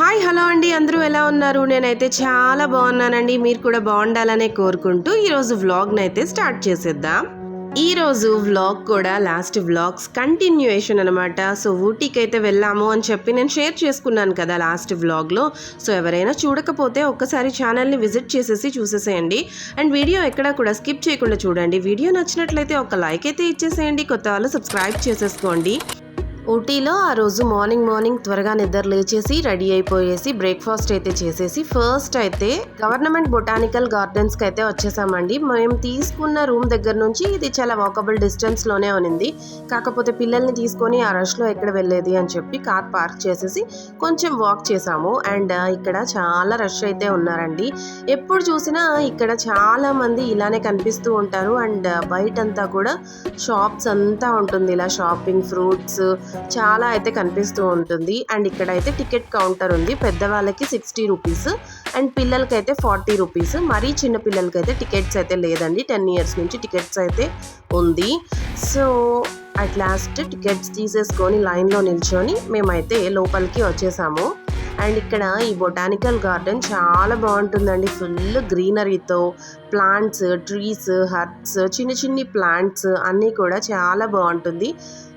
Hi hello అండి. అందరూ ఎలా ఉన్నారు? నేనైతే చాలా బాగున్నానండి. మీరు కూడా బాగుండాలనే కోరుకుంటూ ఈరోజు వ్లాగ్ని అయితే స్టార్ట్ చేసేద్దాం. ఈ రోజు వ్లాగ్ కూడా లాస్ట్ వ్లాగ్స్ కంటిన్యూయేషన్ అనమాట సో ఊటీకి అయితే వెళ్ళాము అని చెప్పి నేను షేర్ చేసుకున్నాను కదా లాస్ట్ వ్లాగ్లో. సో ఎవరైనా చూడకపోతే ఒక్కసారి ఛానల్ని విజిట్ చేసేసి చూసేసేయండి. అండ్ వీడియో ఎక్కడా కూడా స్కిప్ చేయకుండా చూడండి. వీడియో నచ్చినట్లయితే ఒక లైక్ అయితే ఇచ్చేసేయండి. కొత్త వాళ్ళు సబ్స్క్రైబ్ చేసేసుకోండి. ఊటీలో ఆ రోజు మార్నింగ్ మార్నింగ్ త్వరగా నిద్ర లేచేసి రెడీ అయిపోయేసి బ్రేక్ఫాస్ట్ అయితే చేసేసి ఫస్ట్ అయితే గవర్నమెంట్ బొటానికల్ గార్డెన్స్కి అయితే వచ్చేసామండి. మేము తీసుకున్న రూమ్ దగ్గర నుంచి ఇది చాలా వాకబుల్ డిస్టెన్స్లోనే ఉంది కాకపోతే పిల్లల్ని తీసుకొని ఆ రష్లో ఎక్కడ వెళ్ళేది అని చెప్పి కార్ పార్క్ చేసేసి కొంచెం వాక్ చేసాము. అండ్ ఇక్కడ చాలా రష్ అయితే ఉన్నారండి. ఎప్పుడు చూసినా ఇక్కడ చాలా మంది ఇలానే కనిపిస్తూ ఉంటారు. అండ్ బయటంతా కూడా షాప్స్ అంతా ఉంటుంది. ఇలా షాపింగ్ ఫ్రూట్స్ చాలా అయితే కనిపిస్తూ ఉంటుంది. అండ్ ఇక్కడ అయితే టికెట్ కౌంటర్ ఉంది. పెద్దవాళ్ళకి సిక్స్టీ రూపీస్ అండ్ పిల్లలకి అయితే ఫార్టీ రూపీస్. మరీ చిన్న పిల్లలకి అయితే టికెట్స్ అయితే లేదండి. టెన్ ఇయర్స్ నుంచి టికెట్స్ అయితే ఉంది. సో అట్ లాస్ట్ టికెట్స్ తీసేసుకొని లైన్లో నిల్చొని మేమైతే లోపలికి వచ్చేసాము. అండ్ ఇక్కడ ఈ బొటానికల్ గార్డెన్ చాలా బాగుంటుందండి. ఫుల్ గ్రీనరీతో ప్లాంట్స్ ట్రీస్ హర్ట్స్ చిన్న చిన్ని ప్లాంట్స్ అన్నీ కూడా చాలా బాగుంటుంది.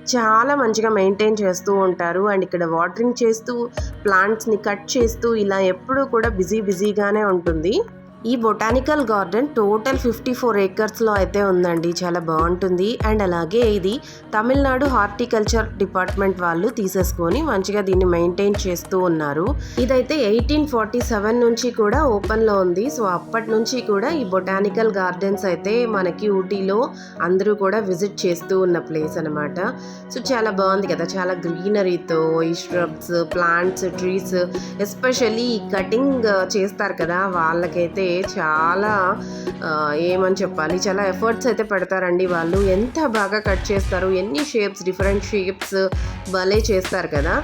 చాలా మంచిగా మెయింటైన్ చేస్తూ ఉంటారు. అండ్ ఇక్కడ వాటరింగ్ చేస్తూ ప్లాంట్స్ని కట్ చేస్తూ ఇలా ఎప్పుడూ కూడా బిజీ బిజీగానే ఉంటుంది. ఈ botanical garden total fifty four ఏకర్స్లో అయితే ఉందండి. చాలా బాగుంటుంది. అండ్ అలాగే ఇది తమిళనాడు హార్టికల్చర్ డిపార్ట్మెంట్ వాళ్ళు తీసేసుకొని మంచిగా దీన్ని మెయింటైన్ చేస్తూ ఉన్నారు. ఇదైతే ఎయిటీన్ ఫార్టీ సెవెన్ నుంచి కూడా ఓపెన్లో ఉంది. సో అప్పటి నుంచి కూడా ఈ బొటానికల్ గార్డెన్స్ అయితే మనకి ఊటీలో అందరూ కూడా విజిట్ చేస్తూ ఉన్న ప్లేస్ అనమాట సో చాలా బాగుంది కదా. చాలా గ్రీనరీతో ఈ shrubs plants trees especially cutting చేస్తారు కదా వాళ్ళకైతే చాలా ఏమని చెప్పాలి? చాలా ఎఫర్ట్స్ అయితే పెడతారండి వాళ్ళు. ఎంత బాగా కట్ చేస్తారు ఎన్ని షేప్స్ డిఫరెంట్ షేప్స్ భలే చేస్తారు కదా?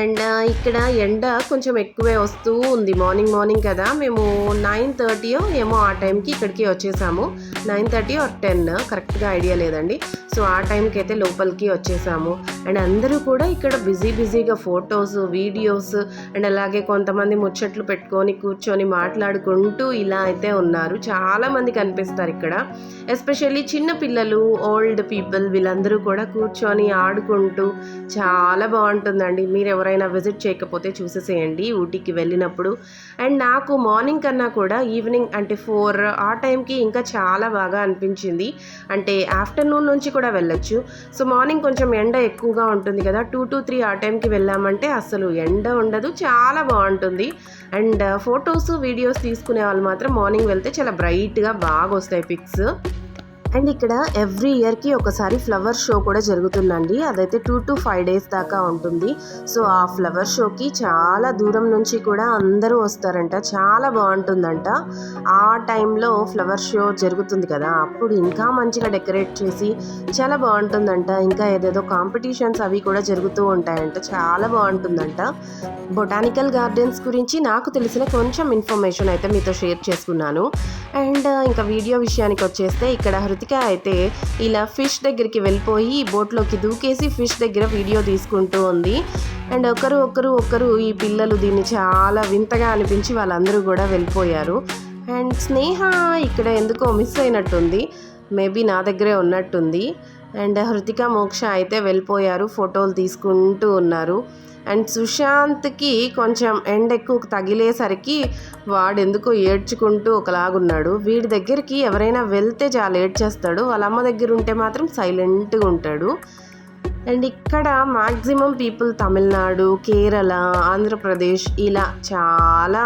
అండ్ ఇక్కడ ఎండ కొంచెం ఎక్కువే వస్తూ ఉంది. మార్నింగ్ మార్నింగ్ కదా. మేము నైన్ థర్టీ ఏమో ఆ టైంకి ఇక్కడికి వచ్చేసాము. నైన్ థర్టీ ఆర్ టెన్ కరెక్ట్గా ఐడియా లేదండి. సో ఆ టైంకి అయితే లోపలికి వచ్చేసాము. అండ్ అందరూ కూడా ఇక్కడ బిజీ బిజీగా ఫొటోస్ వీడియోస్ అండ్ అలాగే కొంతమంది ముచ్చట్లు పెట్టుకొని కూర్చొని మాట్లాడుకుంటూ ఇలా అయితే ఉన్నారు. చాలామంది కనిపిస్తారు ఇక్కడ. ఎస్పెషల్లీ చిన్న పిల్లలు ఓల్డ్ పీపుల్ వీళ్ళందరూ కూడా కూర్చొని ఆడుకుంటూ చాలా బాగుంటుందండి. మీరు ఎవరైనా విజిట్ చేయకపోతే చూసేసేయండి ఊటీకి వెళ్ళినప్పుడు. అండ్ నాకు మార్నింగ్ కన్నా కూడా ఈవినింగ్ అంటే ఫోర్ ఆ టైంకి ఇంకా చాలా బాగా అనిపించింది. అంటే ఆఫ్టర్నూన్ నుంచి కూడా వెళ్ళొచ్చు. సో మార్నింగ్ కొంచెం ఎండ ఎక్కువగా ఉంటుంది కదా టూ టు త్రీ ఆ టైంకి వెళ్ళామంటే అసలు ఎండ ఉండదు. చాలా బాగుంటుంది. అండ్ ఫొటోస్ వీడియోస్ తీసుకునే వాళ్ళు మాత్రం మార్నింగ్ వెళ్తే చాలా బ్రైట్గా బాగా వస్తాయి పిక్స్. అండ్ ఇక్కడ ఎవ్రీ ఇయర్కి ఒకసారి ఫ్లవర్ షో కూడా జరుగుతుందండి. అదైతే టూ టు ఫైవ్ డేస్ దాకా ఉంటుంది. సో ఆ ఫ్లవర్ షోకి చాలా దూరం నుంచి కూడా అందరూ వస్తారంట. చాలా బాగుంటుందంట. ఆ టైంలో ఫ్లవర్ షో జరుగుతుంది కదా అప్పుడు ఇంకా మంచిగా డెకరేట్ చేసి చాలా బాగుంటుందంట. ఇంకా ఏదేదో కాంపిటీషన్స్ అవి కూడా జరుగుతూ ఉంటాయంట. చాలా బాగుంటుందంట. బొటానికల్ గార్డెన్స్ గురించి నాకు తెలిసిన కొంచెం ఇన్ఫర్మేషన్ అయితే మీతో షేర్ చేసుకున్నాను. అండ్ ఇంకా వీడియో విషయానికి వచ్చేస్తే ఇక్కడ హృతిక అయితే ఇలా ఫిష్ దగ్గరికి వెళ్ళిపోయి బోట్లోకి దూకేసి ఫిష్ దగ్గర వీడియో తీసుకుంటూ ఉంది. అండ్ ఒకరు ఒకరు ఒకరు ఈ పిల్లలు దీన్ని చాలా వింతగా అనిపించి వాళ్ళందరూ కూడా వెళ్ళిపోయారు. అండ్ స్నేహ ఇక్కడ ఎందుకో మిస్ అయినట్టుంది. మేబీ నా దగ్గరే ఉన్నట్టుంది. అండ్ హృతిక మోక్ష అయితే వెళ్ళిపోయారు ఫోటోలు తీసుకుంటూ ఉన్నారు. అండ్ సుశాంత్కి కొంచెం ఎండ ఎక్కువ తగిలేసరికి వాడెందుకో ఏడ్చుకుంటూ ఒకలాగున్నాడు. వీడి దగ్గరికి ఎవరైనా వెళ్తే చాలా ఏడ్చేస్తాడు. వాళ్ళ అమ్మ దగ్గర ఉంటే మాత్రం సైలెంట్గా ఉంటాడు. అండ్ ఇక్కడ మ్యాక్సిమం పీపుల్ తమిళనాడు కేరళ ఆంధ్రప్రదేశ్ ఇలా చాలా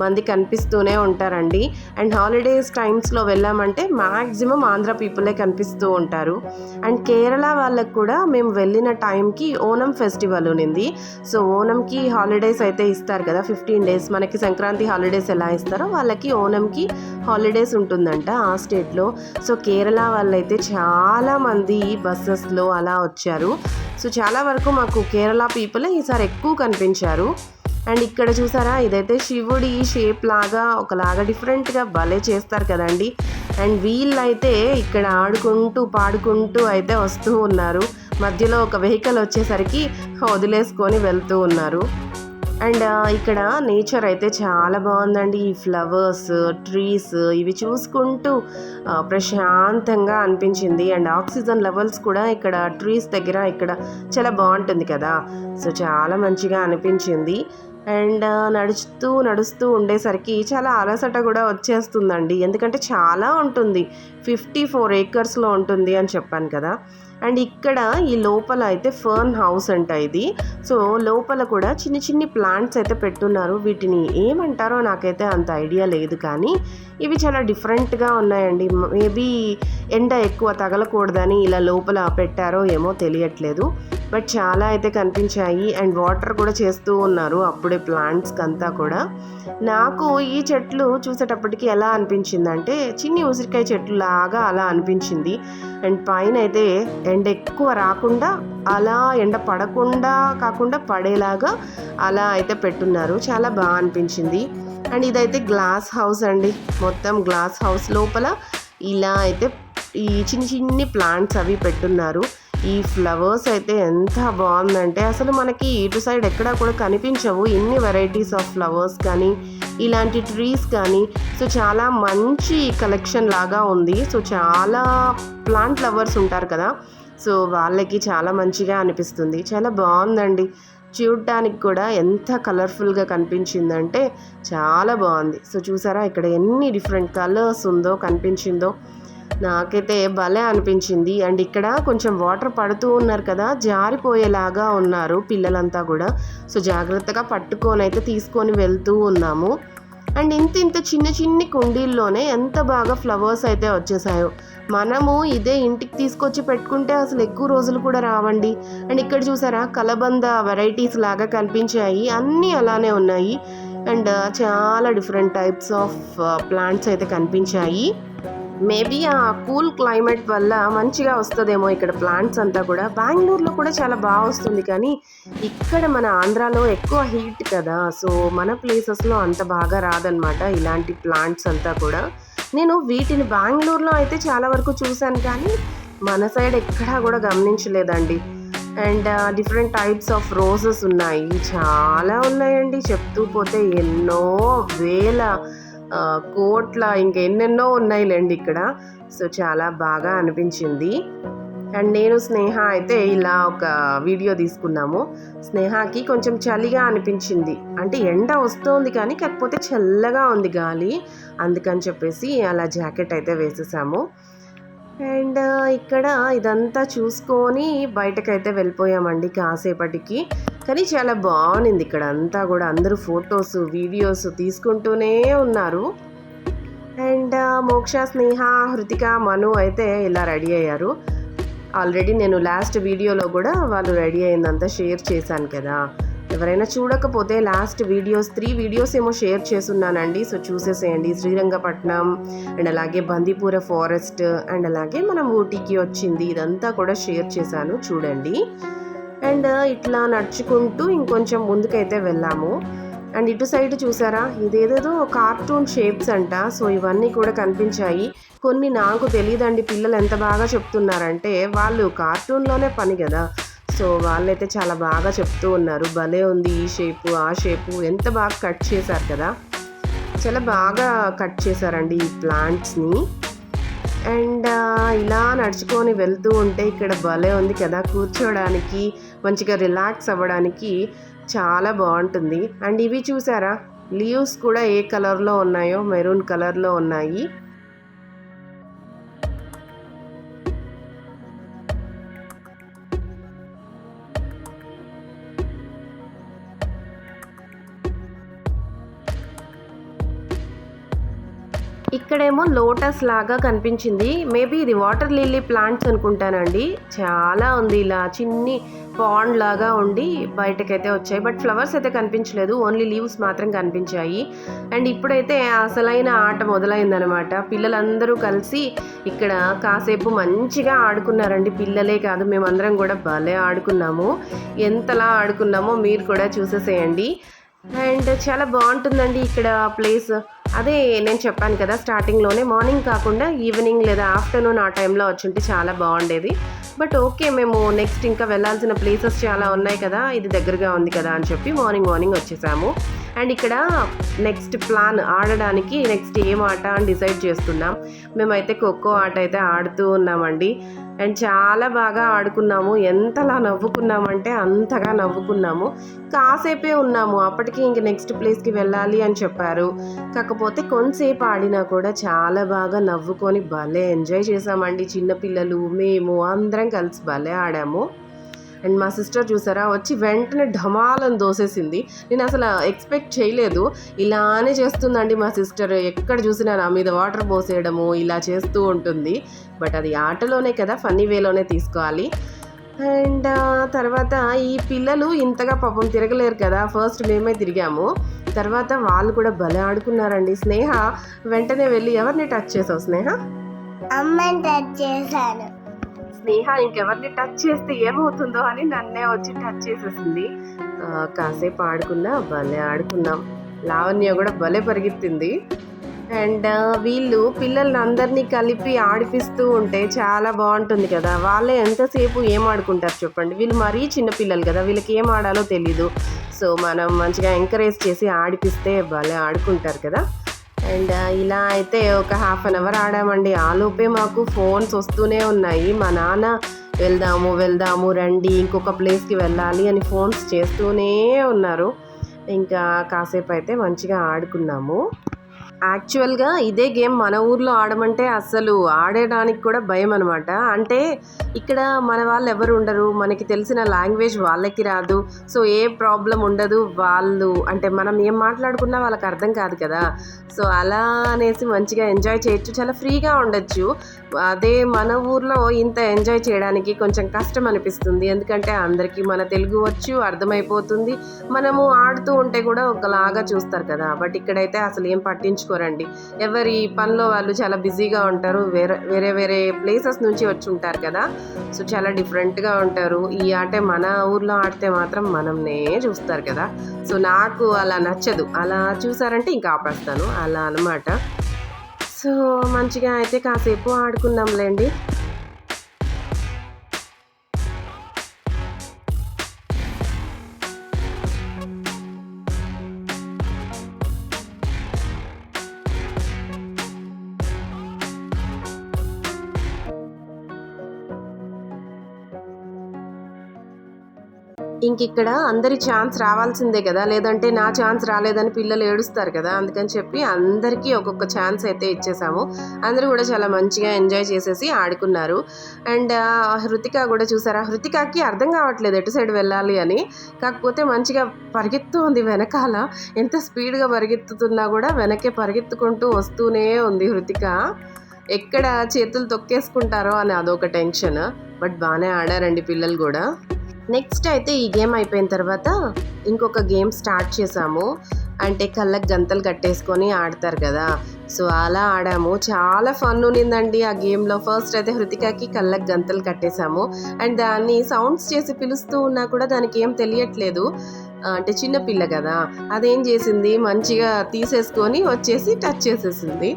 మంది కనిపిస్తూనే ఉంటారండి. అండ్ హాలిడేస్ టైమ్స్లో వెళ్ళామంటే మ్యాక్సిమం ఆంధ్ర పీపులే కనిపిస్తూ ఉంటారు. అండ్ కేరళ వాళ్ళకు కూడా మేము వెళ్ళిన టైంకి ఓనం ఫెస్టివల్ ఉన్నింది. సో ఓనంకి హాలిడేస్ అయితే ఇస్తారు కదా ఫిఫ్టీన్ డేస్ మనకి సంక్రాంతి హాలిడేస్ ఎలా ఇస్తారో వాళ్ళకి ఓనంకి హాలిడేస్ ఉంటుందంట ఆ స్టేట్లో సో కేరళ వాళ్ళైతే చాలామంది బస్సెస్లో అలా వచ్చారు. సో చాలా వరకు మాకు కేరళ పీపులే ఈసారి ఎక్కువ కనిపించారు. అండ్ ఇక్కడ చూసారా ఇదైతే శివుడి షేప్ లాగా ఒకలాగా డిఫరెంట్గా భలే చేస్తారు కదండి. అండ్ వీళ్ళైతే ఇక్కడ ఆడుకుంటూ పాడుకుంటూ అయితే వస్తూ ఉన్నారు. మధ్యలో ఒక వెహికల్ వచ్చేసరికి వదిలేసుకొని వెళ్తూ ఉన్నారు. అండ్ ఇక్కడ నేచర్ అయితే చాలా బాగుందండి. ఈ ఫ్లవర్స్ ట్రీస్ ఇవి చూసుకుంటూ ప్రశాంతంగా అనిపించింది. అండ్ ఆక్సిజన్ లెవెల్స్ కూడా ఇక్కడ ట్రీస్ దగ్గర ఇక్కడ చాలా బాగుంటుంది కదా. సో చాలా మంచిగా అనిపించింది. అండ్ నడుస్తూ నడుస్తూ ఉండేసరికి చాలా అలసట కూడా వచ్చేస్తుందండి. ఎందుకంటే చాలా ఉంటుంది. ఫిఫ్టీ ఫోర్ ఏకర్స్లో ఉంటుంది అని చెప్పాను కదా. అండ్ ఇక్కడ ఈ లోపల అయితే ఫర్న్ హౌస్ అంట ఇది. సో లోపల కూడా చిన్న చిన్ని ప్లాంట్స్ అయితే పెట్టున్నారు. వీటిని ఏమంటారో నాకైతే అంత ఐడియా లేదు కానీ ఇవి చాలా డిఫరెంట్గా ఉన్నాయండి. మేబీ ఎండ ఎక్కువ తగలకూడదని ఇలా లోపల పెట్టారో ఏమో తెలియట్లేదు. బట్ చాలా అయితే కనిపించాయి. అండ్ వాటర్ కూడా చేస్తూ ఉన్నారు. అప్పుడే ప్లాంట్స్కి అంతా కూడా. నాకు ఈ చెట్లు చూసేటప్పటికి ఎలా అనిపించిందంటే చిన్ని ఉసిరికాయ చెట్లు లాగా అలా అనిపించింది. అండ్ పైన అయితే ఎండ ఎక్కువ రాకుండా అలా ఎండ పడకుండా కాకుండా పడేలాగా అలా అయితే పెట్టున్నారు. చాలా బాగా అనిపించింది. అండ్ ఇదైతే గ్లాస్ హౌస్ అండి. మొత్తం గ్లాస్ హౌస్ లోపల ఇలా అయితే ఈ చిన్ని చిన్ని ప్లాంట్స్ అవి పెట్టున్నారు. ఈ ఫ్లవర్స్ అయితే ఎంత బాగుందంటే అసలు మనకి ఇటు సైడ్ ఎక్కడా కూడా కనిపించవు. ఇన్ని వెరైటీస్ ఆఫ్ ఫ్లవర్స్ కానీ ఇలాంటి ట్రీస్ కానీ సో చాలా మంచి కలెక్షన్ లాగా ఉంది. సో చాలా ప్లాంట్ లవర్స్ ఉంటారు కదా సో వాళ్ళకి చాలా మంచిగా అనిపిస్తుంది. చాలా బాగుందండి. చూడటానికి కూడా ఎంత కలర్ఫుల్గా కనిపించిందంటే చాలా బాగుంది. సో చూసారా ఇక్కడ ఎన్ని డిఫరెంట్ కలర్స్ ఉందో కనిపించిందో. నాకైతే భలే అనిపించింది. అండ్ ఇక్కడ కొంచెం వాటర్ పడుతూ ఉన్నారు కదా జారిపోయేలాగా ఉన్నారు పిల్లలంతా కూడా. సో జాగ్రత్తగా పట్టుకొని అయితే తీసుకొని వెళ్తూ ఉన్నాము. అండ్ ఇంత ఇంత చిన్న చిన్ని కుండీల్లోనే ఎంత బాగా ఫ్లవర్స్ అయితే వచ్చేసాయో. మనము ఇదే ఇంటికి తీసుకొచ్చి పెట్టుకుంటే అసలు ఎక్కువ రోజులు కూడా రావండి. అండ్ ఇక్కడ చూసారా కలబంద వెరైటీస్ లాగా కనిపించాయి. అన్నీ అలానే ఉన్నాయి. అండ్ చాలా డిఫరెంట్ టైప్స్ ఆఫ్ ప్లాంట్స్ అయితే కనిపించాయి. మేబీ ఆ కూల్ క్లైమేట్ వల్ల మంచిగా వస్తుందేమో ఇక్కడ ప్లాంట్స్ అంతా కూడా. బెంగళూరులో కూడా చాలా బాగా వస్తుంది కానీ ఇక్కడ మన ఆంధ్రాలో ఎక్కువ హీట్ కదా. సో మన ప్లేసెస్లో అంత బాగా రాదనమాట ఇలాంటి ప్లాంట్స్ అంతా కూడా. నేను వీటిని బెంగళూరులో అయితే చాలా వరకు చూశాను కానీ మన సైడ్ ఎక్కడా కూడా గమనించలేదండి. And different types of roses ఉన్నాయి. చాలా ఉన్నాయండి. చెప్తూ పోతే ఎన్నో వేల కోట్ల ఇంకా ఎన్నెన్నో ఉన్నాయిలేండి ఇక్కడ. సో చాలా బాగా అనిపించింది. అండ్ నేను స్నేహ అయితే ఇలా ఒక వీడియో తీసుకున్నాము. స్నేహకి కొంచెం చలిగా అనిపించింది. అంటే ఎండ వస్తోంది కానీ కాకపోతే చల్లగా ఉంది గాలి. అందుకని చెప్పేసి అలా జాకెట్ అయితే వేసేసాము. అండ్ ఇక్కడ ఇదంతా చూసుకొని బయటకైతే వెళ్ళిపోయామండి కాసేపటికి. కానీ చాలా బాగుంది ఇక్కడ అంతా కూడా. అందరూ ఫొటోస్ వీడియోస్ తీసుకుంటూనే ఉన్నారు. అండ్ మోక్ష స్నేహ హృతిక మను అయితే ఇలా రెడీ అయ్యారు. ఆల్రెడీ నేను లాస్ట్ వీడియోలో కూడా వాళ్ళు రెడీ అయిందంతా షేర్ చేశాను కదా. ఎవరైనా చూడకపోతే లాస్ట్ వీడియోస్ త్రీ వీడియోస్ ఏమో షేర్ చేస్తున్నానండి. సో చూసేసేయండి. శ్రీరంగపట్నం అండ్ అలాగే బందీపూర ఫారెస్ట్ అండ్ అలాగే మనం ఊటీకి వచ్చింది. ఇదంతా కూడా షేర్ చేశాను. చూడండి. అండ్ ఇట్లా నడుచుకుంటూ ఇంకొంచెం ముందుకైతే వెళ్ళాము. అండ్ ఇటు సైడ్ చూసారా? ఇదేదేదో కార్టూన్ షేప్స్ అంట. సో ఇవన్నీ కూడా కనిపించాయి. కొన్ని నాకు తెలియదండి పిల్లలు ఎంత బాగా చెప్తున్నారంటే వాళ్ళు కార్టూన్లోనే పని కదా సో వాళ్ళైతే చాలా బాగా చెప్తూ ఉన్నారు. భలే ఉంది ఈ షేపు ఆ షేపు. ఎంత బాగా కట్ చేశారు కదా. చాలా బాగా కట్ చేశారండి ఈ ప్లాంట్స్ని. అండ్ ఇలా నడుచుకొని వెళ్తూ ఉంటే ఇక్కడ భలే ఉంది కదా. కూర్చోడానికి మంచిగా రిలాక్స్ అవ్వడానికి చాలా బాగుంటుంది. అండ్ ఇవి చూసారా? లీవ్స్ కూడా ఏ కలర్లో ఉన్నాయో? మెరూన్ కలర్లో ఉన్నాయి. ఇక్కడేమో లోటస్ లాగా కనిపించింది. మేబీ ఇది వాటర్ లిల్లీ ప్లాంట్స్ అనుకుంటానండి. చాలా ఉంది ఇలా చిన్ని పాండ్ లాగా ఉండి బయటకైతే వచ్చాయి. బట్ ఫ్లవర్స్ అయితే కనిపించలేదు. ఓన్లీ లీవ్స్ మాత్రం కనిపించాయి. అండ్ ఇప్పుడైతే అసలైన ఆట మొదలైందనమాట. పిల్లలందరూ కలిసి ఇక్కడ కాసేపు మంచిగా ఆడుకున్నారండి. పిల్లలే కాదు మేమందరం కూడా భలే ఆడుకున్నాము. ఎంతలా ఆడుకున్నామో మీరు కూడా చూసేసేయండి. అండ్ చాలా బాగుంటుందండి ఇక్కడ ప్లేస్. అదే నేను చెప్పాను కదా స్టార్టింగ్లోనే మార్నింగ్ కాకుండా ఈవినింగ్ లేదా ఆఫ్టర్నూన్ ఆ టైంలో వచ్చుంటే చాలా బాగుండేది. బట్ ఓకే మేము నెక్స్ట్ ఇంకా వెళ్ళాల్సిన ప్లేసెస్ చాలా ఉన్నాయి కదా ఇది దగ్గరగా ఉంది కదా అని చెప్పి మార్నింగ్ మార్నింగ్ వచ్చేసాము. అండ్ ఇక్కడ నెక్స్ట్ ప్లాన్ ఆడడానికి నెక్స్ట్ ఏం ఆట అని డిసైడ్ చేస్తున్నాం. మేమైతే ఖోఖో ఆట అయితే ఆడుతూ ఉన్నామండి. అండ్ చాలా బాగా ఆడుకున్నాము. ఎంతలా నవ్వుకున్నామంటే అంతగా నవ్వుకున్నాము. కాసేపే ఉన్నాము. అప్పటికి ఇంక నెక్స్ట్ ప్లేస్కి వెళ్ళాలి అని చెప్పారు. కాకపోతే కొంతసేపు ఆడినా కూడా చాలా బాగా నవ్వుకొని భలే ఎంజాయ్ చేసామండి చిన్నపిల్లలు మేము అందరం కలిసి భలే ఆడాము. అండ్ మా సిస్టర్ చూసారా వచ్చి వెంటనే ఢమాలను దోసేసింది. నేను అసలు ఎక్స్పెక్ట్ చేయలేదు. ఇలానే చేస్తుందండి మా సిస్టర్. ఎక్కడ చూసినా నా మీద వాటర్ పోసేయడము ఇలా చేస్తూ ఉంటుంది. బట్ అది ఆటలోనే కదా ఫన్నీ వేలోనే తీసుకోవాలి. అండ్ తర్వాత ఈ పిల్లలు ఇంతగా పాపం తిరగలేరు కదా ఫస్ట్ మేమే తిరిగాము. తర్వాత వాళ్ళు కూడా భలే ఆడుకున్నారండి. స్నేహ వెంటనే వెళ్ళి ఎవరిని టచ్ చేసావు స్నేహ? అమ్మని టచ్ చేశాను. స్నేహ ఇంకెవరిని టచ్ చేస్తే ఏమవుతుందో అని నన్నే వచ్చి టచ్ చేసేసింది. కాసేపు ఆడుకున్నా భలే ఆడుకున్నాం. లావణ్య కూడా భలే పరిగెత్తింది. అండ్ వీళ్ళు పిల్లల్ని అందరినీ కలిపి ఆడిపిస్తూ ఉంటే చాలా బాగుంటుంది కదా. వాళ్ళే ఎంతసేపు ఏం ఆడుకుంటారు చెప్పండి. వీళ్ళు మరీ చిన్నపిల్లలు కదా. వీళ్ళకి ఏం ఆడాలో తెలీదు. సో మనం మంచిగా ఎంకరేజ్ చేసి ఆడిపిస్తే భలే ఆడుకుంటారు కదా. అండ్ ఇలా అయితే ఒక హాఫ్ అన్ అవర్ ఆడామండి. ఆలోపే మాకు ఫోన్స్ వస్తూనే ఉన్నాయి. మా నాన్న వెళ్దాము వెళ్దాము రండి ఇంకొక ప్లేస్కి వెళ్ళాలి అని ఫోన్స్ చేస్తూనే ఉన్నారు. ఇంకా కాసేపు అయితే మంచిగా ఆడుకున్నాము. యాక్చువల్గా ఇదే గేమ్ మన ఊర్లో ఆడమంటే అస్సలు ఆడడానికి కూడా భయం అనమాట అంటే ఇక్కడ మన వాళ్ళు ఎవరు ఉండరు మనకి తెలిసిన లాంగ్వేజ్ వాళ్ళకి రాదు. సో ఏ ప్రాబ్లం ఉండదు వాళ్ళు అంటే మనం ఏం మాట్లాడుకున్నా వాళ్ళకి అర్థం కాదు కదా. సో అలా అనేసి మంచిగా ఎంజాయ్ చేయొచ్చు. చాలా ఫ్రీగా ఉండొచ్చు. అదే మన ఊర్లో ఇంత ఎంజాయ్ చేయడానికి కొంచెం కష్టం అనిపిస్తుంది. ఎందుకంటే అందరికీ మన తెలుగు వచ్చు అర్థమైపోతుంది. మనము ఆడుతూ ఉంటే కూడా ఒకలాగా చూస్తారు కదా. బట్ ఇక్కడైతే అసలు ఏం పట్టించు పట్టించుకోరండి ఎవరి పనిలో వాళ్ళు చాలా బిజీగా ఉంటారు వేరే వేరే వేరే ప్లేసెస్ నుంచి వచ్చి ఉంటారు కదా. సో చాలా డిఫరెంట్గా ఉంటారు. ఈ ఆట మన ఊర్లో ఆడితే మాత్రం మనంనే చూస్తారు కదా. సో నాకు అలా నచ్చదు. అలా చూసారంటే ఇంకా ఆపేస్తాను. అలా అన్నమాట. సో మంచిగా అయితే కాసేపు ఆడుకున్నాంలేండి ఇంక ఇక్కడ అందరి ఛాన్స్ రావాల్సిందే కదా. లేదంటే నా ఛాన్స్ రాలేదని పిల్లలు ఏడుస్తారు కదా. అందుకని చెప్పి అందరికీ ఒక్కొక్క ఛాన్స్ అయితే ఇచ్చేసాము. అందరూ కూడా చాలా మంచిగా ఎంజాయ్ చేసేసి ఆడుకున్నారు. అండ్ హృతిక కూడా చూసారా? హృతికాకి అర్థం కావట్లేదు ఎటు సైడ్ వెళ్ళాలి అని. కాకపోతే మంచిగా పరిగెత్తు ఉంది వెనకాల. ఎంత స్పీడ్గా పరిగెత్తుతున్నా కూడా వెనకే పరిగెత్తుకుంటూ వస్తూనే ఉంది హృతిక. ఎక్కడ చేతులు తొక్కేసుకుంటారో అని అదొక టెన్షన్. బట్ బాగానే ఆడారండి పిల్లలు కూడా. నెక్స్ట్ అయితే ఈ గేమ్ అయిపోయిన తర్వాత ఇంకొక గేమ్ స్టార్ట్ చేసాము. అంటే కళ్ళకు గంతలు కట్టేసుకొని ఆడతారు కదా. సో అలా ఆడాము. చాలా ఫన్ ఉన్నిందండి ఆ గేమ్లో. ఫస్ట్ అయితే హృతికాకి కళ్ళకు గంతలు కట్టేశాము అండ్ దాన్ని సౌండ్స్ చేసి పిలుస్తూ ఉన్నా కూడా దానికి ఏం తెలియట్లేదు. అంటే చిన్న పిల్ల కదా. అదేం చేసింది? మంచిగా తీసేసుకొని వచ్చేసి టచ్ చేసేసింది.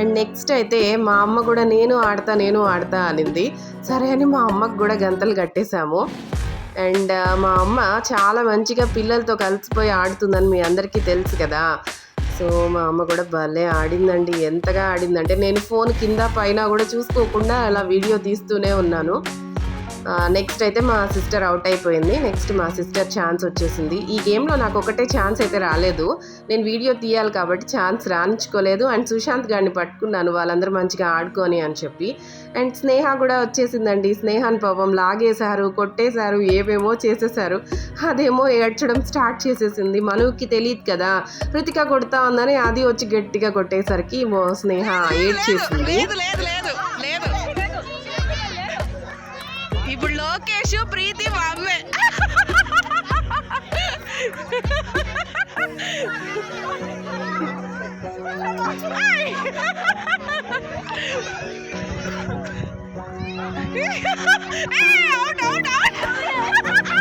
అండ్ నెక్స్ట్ అయితే మా అమ్మ కూడా నేను ఆడతా నేను ఆడతా అనింది. సరే అని మా అమ్మకు కూడా గంతలు కట్టేశాము. అండ్ uh, మా అమ్మ చాలా మంచిగా పిల్లలతో కలిసిపోయి ఆడుతుందని మీ అందరికీ తెలుసు కదా. సో మా అమ్మ కూడా భలే ఆడిందండి. ఎంతగా ఆడిందంటే నేను ఫోన్ కింద పైన కూడా చూసుకోకుండా అలా వీడియో తీస్తూనే ఉన్నాను. నెక్స్ట్ అయితే మా సిస్టర్ అవుట్ అయిపోయింది. నెక్స్ట్ మా సిస్టర్ ఛాన్స్ వచ్చేసింది. ఈ గేమ్లో నాకు ఒకటే ఛాన్స్ అయితే రాలేదు. నేను వీడియో తీయాలి కాబట్టి ఛాన్స్ రాణించుకోలేదు అండ్ సుశాంత్ గారిని పట్టుకున్నాను. వాళ్ళందరూ మంచిగా ఆడుకొని అని చెప్పి. అండ్ స్నేహ కూడా వచ్చేసిందండి. స్నేహాన్ని పాపం లాగేశారు కొట్టేశారు ఏవేమో చేసేసారు అదేమో ఏడ్చడం స్టార్ట్ చేసేసింది. మనుకి తెలియదు కదా. కృతిక కొడతా ఉందని అది వచ్చి గట్టిగా కొట్టేసరికి స్నేహ ఏడ్చేసింది. లేదు లేదు లేదు లేదు. ఇప్పుడు లోకేష్ ప్రీతి మా అమ్మే ఏయ్, అవుట్, అవుట్, అవుట్.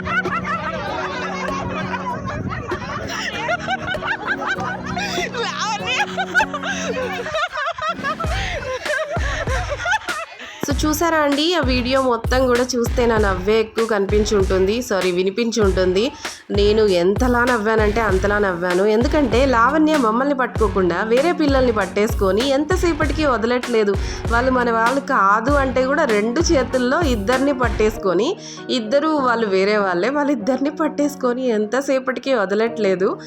చూసారా అండి? ఆ వీడియో మొత్తం కూడా చూస్తే నా నవ్వే ఎక్కువ కనిపించి ఉంటుంది. సారీ వినిపించి ఉంటుంది. నేను ఎంతలా నవ్వానంటే అంతలా నవ్వాను. ఎందుకంటే లావణ్య మమ్మల్ని పట్టుకోకుండా వేరే పిల్లల్ని పట్టేసుకొని ఎంతసేపటికి వదలట్లేదు. వాళ్ళు మన వాళ్ళు కాదు అంటే కూడా రెండు చేతుల్లో ఇద్దరిని పట్టేసుకొని ఇద్దరు వాళ్ళు వేరే వాళ్ళే వాళ్ళిద్దరిని పట్టేసుకొని ఎంతసేపటికి వదలట్లేదు.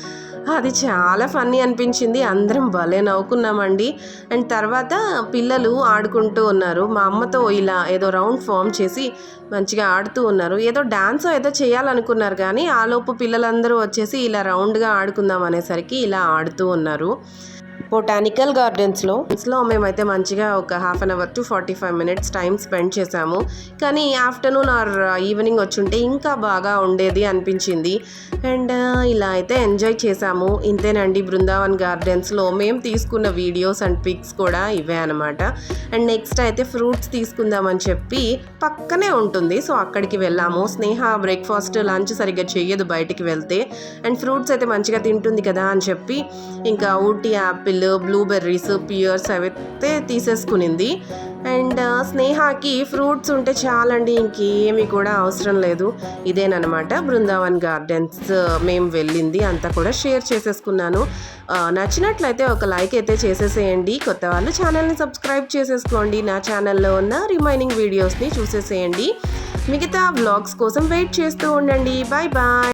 అది చాలా ఫన్నీ అనిపించింది. అందరం భలే నవ్వుకున్నామండి. అండ్ తర్వాత పిల్లలు ఆడుకుంటూ ఉన్నారు. మా అమ్మతో ఇలా ఏదో రౌండ్ ఫామ్ చేసి మంచిగా ఆడుతూ ఉన్నారు. ఏదో డ్యాన్స్ ఏదో చేయాలనుకున్నారు కానీ ఆలోపు పిల్లలందరూ వచ్చేసి ఇలా రౌండ్గా ఆడుకుందాం అనేసరికి ఇలా ఆడుతూ ఉన్నారు. బొటానికల్ గార్డెన్స్లో లో. మేమైతే మంచిగా ఒక half an hour to forty five minutes time spend చేసాము. కానీ ఆఫ్టర్నూన్ ఆర్ ఈవినింగ్ వచ్చుంటే ఇంకా బాగా ఉండేది అనిపించింది. అండ్ uh, ఇలా అయితే ఎంజాయ్ చేసాము. ఇంతేనండి బృందావన్ గార్డెన్స్లో మేము తీసుకున్న వీడియోస్ అండ్ పిక్స్ కూడా ఇవే అనమాట అండ్ నెక్స్ట్ అయితే ఫ్రూట్స్ తీసుకుందామని చెప్పి పక్కనే ఉంటుంది. సో అక్కడికి వెళ్ళాము. స్నేహ బ్రేక్ఫాస్ట్ లంచ్ సరిగ్గా చేయదు బయటికి వెళ్తే. అండ్ ఫ్రూట్స్ అయితే మంచిగా తింటుంది కదా అని చెప్పి ఇంకా ఊటీ యాపిల్ బ్లూబెర్రీస్ పియర్స్ అవైతే తీసేసుకునింది. అండ్ స్నేహాకి ఫ్రూట్స్ ఉంటే చాలండి ఇంకేమి కూడా అవసరం లేదు. ఇదేనమాట బృందావన్ గార్డెన్స్ మేము వెళ్ళింది. అంతా కూడా షేర్ చేసేసుకున్నాను. నచ్చినట్లయితే ఒక లైక్ అయితే చేసేసేయండి. కొత్త వాళ్ళు ఛానల్ని సబ్స్క్రైబ్ చేసేసుకోండి. నా ఛానల్లో ఉన్న రిమైనింగ్ వీడియోస్ని చూసేసేయండి. మిగతా బ్లాగ్స్ కోసం వెయిట్ చేస్తూ ఉండండి. Bye bye